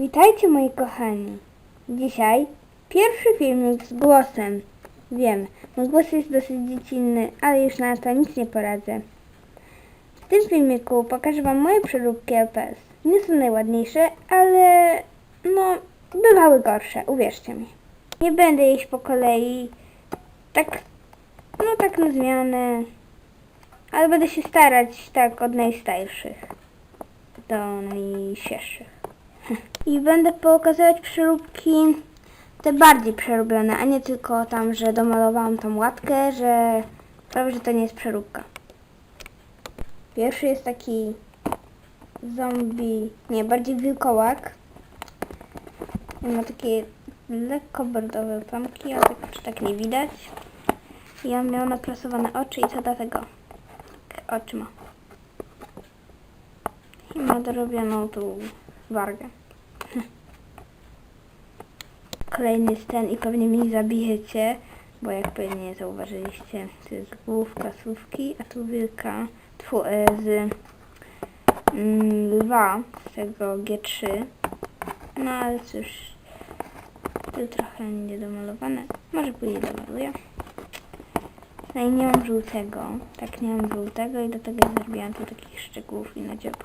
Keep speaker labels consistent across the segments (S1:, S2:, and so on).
S1: Witajcie moi kochani. Dzisiaj pierwszy filmik z głosem. Wiem, mój głos jest dosyć dziecinny, ale już na to nic nie poradzę. W tym filmiku pokażę Wam moje przeróbki LPS. Nie są najładniejsze, ale no, bywały gorsze, uwierzcie mi. Nie będę iść po kolei, tak, no tak na zmianę, ale będę się starać tak od najstarszych do najświeższych. I będę pokazywać przeróbki te bardziej przerobione, a nie tylko tam, że domalowałam tą łatkę, że prawie, że to nie jest przeróbka. Pierwszy jest taki zombie, nie, bardziej wilkołak. I Ma takie lekko bordowe plamki, ale tak, czy tak nie widać. I on miał naprasowane oczy i co do tego? Oczy ma. I ma dorobioną tu wargę. Kolejny jest i pewnie mnie zabijecie, bo jak pewnie zauważyliście, to jest główka słówki, a tu wilka tfu, e, z mm, lwa, z tego G3. No ale cóż, tu trochę niedomalowane. Może później domaluję. No i nie mam żółtego. Tak, nie mam żółtego i do tego zrobiłam tu takich szczegółów i nadziobów.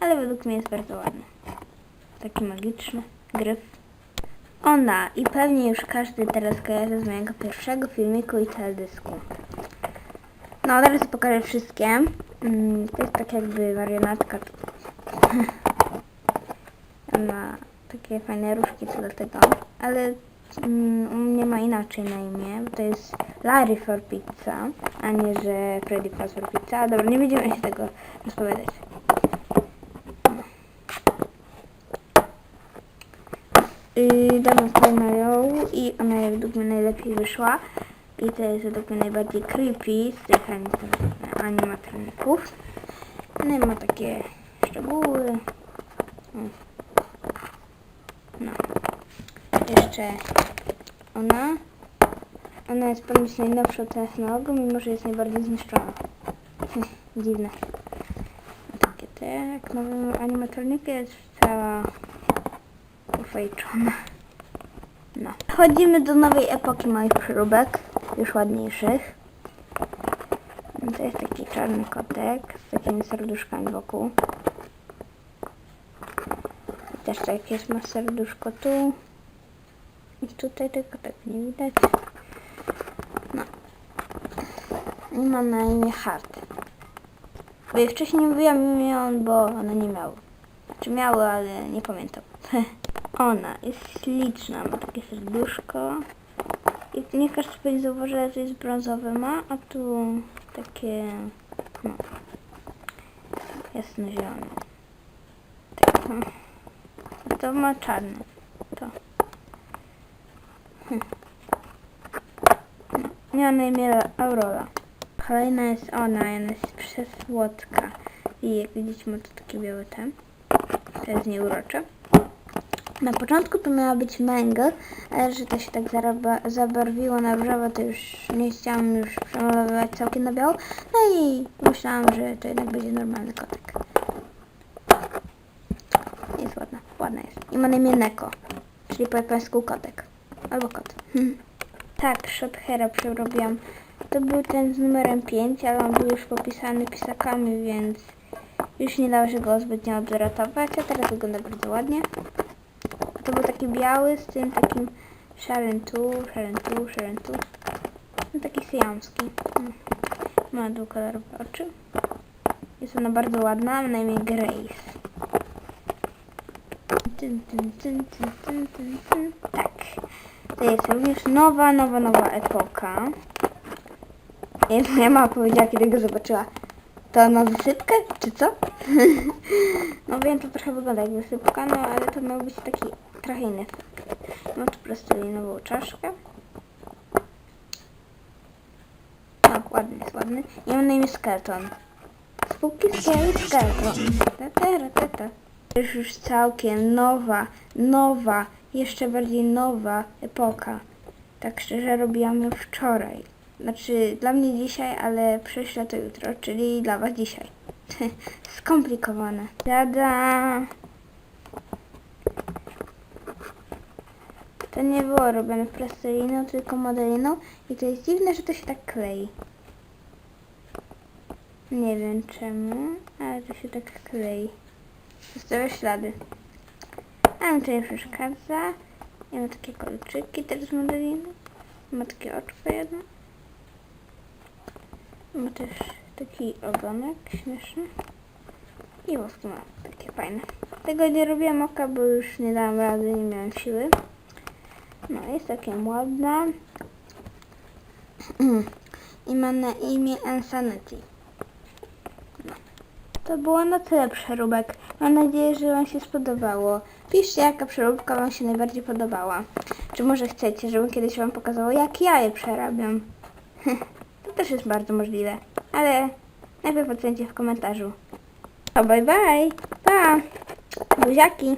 S1: Ale według mnie jest bardzo ładny. Taki magiczny gryf. Ona i pewnie już każdy teraz kojarzy z mojego pierwszego filmiku i teledysku. No teraz pokażę wszystkie. Mm, To jest tak jakby marionetka. Ma takie fajne różki co do tego, ale mm, u mnie ma inaczej na imię, bo to jest Larry for Pizza, a nie że Freddy for Pizza. Dobra, nie będziemy się tego rozpowiadać. Yy, ją i ona według mnie najlepiej wyszła. I to jest według mnie najbardziej creepy z tych anim- animatroników. No i ma takie szczegóły. No. Jeszcze ona. Ona jest ponoć najnowszą technologią, mimo że jest najbardziej zniszczona. Dziwne. Takie te, jak nowy animatronika jest cała ufejczona. No. Chodzimy do nowej epoki moich przeróbek, już ładniejszych. To jest taki czarny kotek z takimi serduszkami wokół. I też tak jest ma serduszko tu. I tutaj tylko tak nie widać. No. I ma na imię Hart. Bo wcześniej nie mówiłam imion, bo one nie miały. Czy miały, ale nie pamiętam. Ona jest śliczna, ma takie serduszko. I nie każdy będzie zauważył, że to jest brązowe ma, a tu takie no, jasno-zielone. Tak, no. A to ma czarne. To. Hm. No. Na imię Aurora. Kolejna jest ona, ona jest przesłodka. I jak widzicie ma tu takie białe ten. To jest nieurocze. Na początku to miała być mango, ale że to się tak zabarwiło na różowo, to już nie chciałam już przemalowywać całkiem na biało. No i myślałam, że to jednak będzie normalny kotek. Jest ładna, ładna jest. I ma na imię Neko, czyli po japońsku kotek. Albo kot. Hmm. Tak, Shothera przerobiłam. To był ten z numerem 5, ale on był już popisany pisakami, więc już nie dało się go zbytnio odratować, a teraz wygląda bardzo ładnie. To był taki biały z tym takim szarym tu, szarym tu, szarym tu. No taki syjamski. Mm. Ma dwukolorowe oczy. Jest ona bardzo ładna, ma na imię Grace. Tyn, tyn, tyn, tyn, tyn, tyn, tyn. Tak. To jest również nowa, nowa, nowa epoka. Jest moja mama powiedziała, kiedy go zobaczyła. To ma wysypkę, czy co? no wiem, to trochę wygląda jak wysypka, no ale to miał być taki trochę. Mam tu plastilinową czaszkę. Tak, ładny jest, ładny. I mam na imię Skeleton. Spooky Scary Skeleton. Ta, ta, jest już całkiem nowa, nowa, jeszcze bardziej nowa epoka. Tak szczerze robiłam ją wczoraj. Znaczy dla mnie dzisiaj, ale prześlę to jutro, czyli dla was dzisiaj. Skomplikowane. Tada! To nie było robione plasteliną, tylko modeliną i to jest dziwne, że to się tak klei. Nie wiem czemu, ale to się tak klei. Zostawia ślady. A mi to nie przeszkadza. Ja mam takie kolczyki też z modeliny. Ma takie oczko jedno. Ma też taki ogonek śmieszny. I włoski ma takie fajne. Tego nie robiłam oka, bo już nie dałam rady, nie miałam siły. No, jest takie ładne. I ma na imię Insanity. No. To było na tyle przeróbek. Mam nadzieję, że Wam się spodobało. Piszcie, jaka przeróbka Wam się najbardziej podobała. Czy może chcecie, żebym kiedyś Wam pokazała, jak ja je przerabiam. to też jest bardzo możliwe. Ale najpierw ocencie w komentarzu. O, bye bye. Pa. Buziaki.